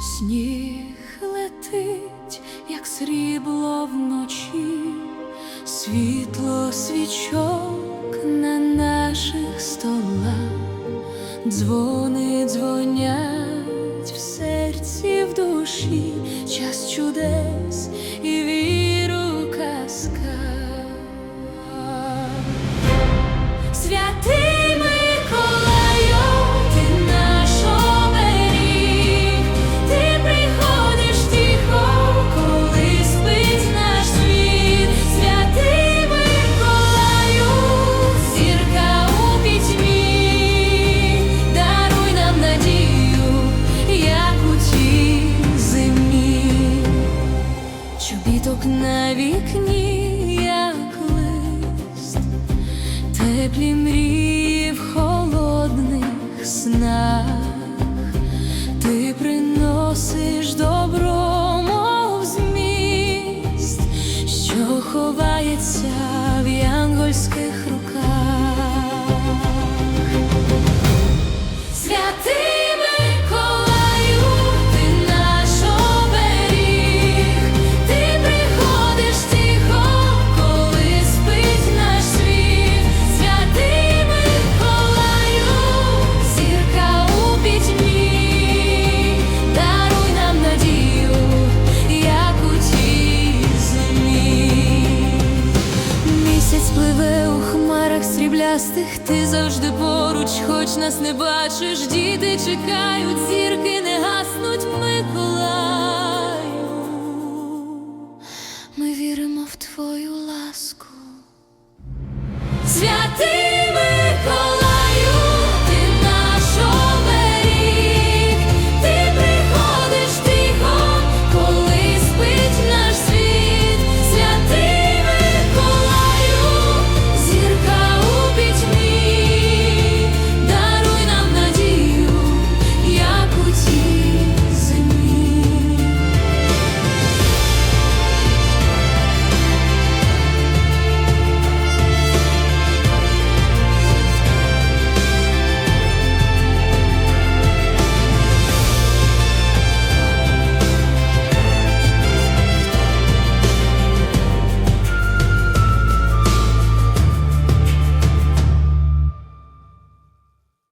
Сніг світло свічок на наших столах, дзвони дзвонять в серці, в душі, час чудес на вікні, як лист, теплі мрії в холодних снах, сріблястих, ти завжди поруч, хоч нас не бачиш, діти чекають, зірки не гаснуть Миколаю. Ми віримо в твою ласку. Святий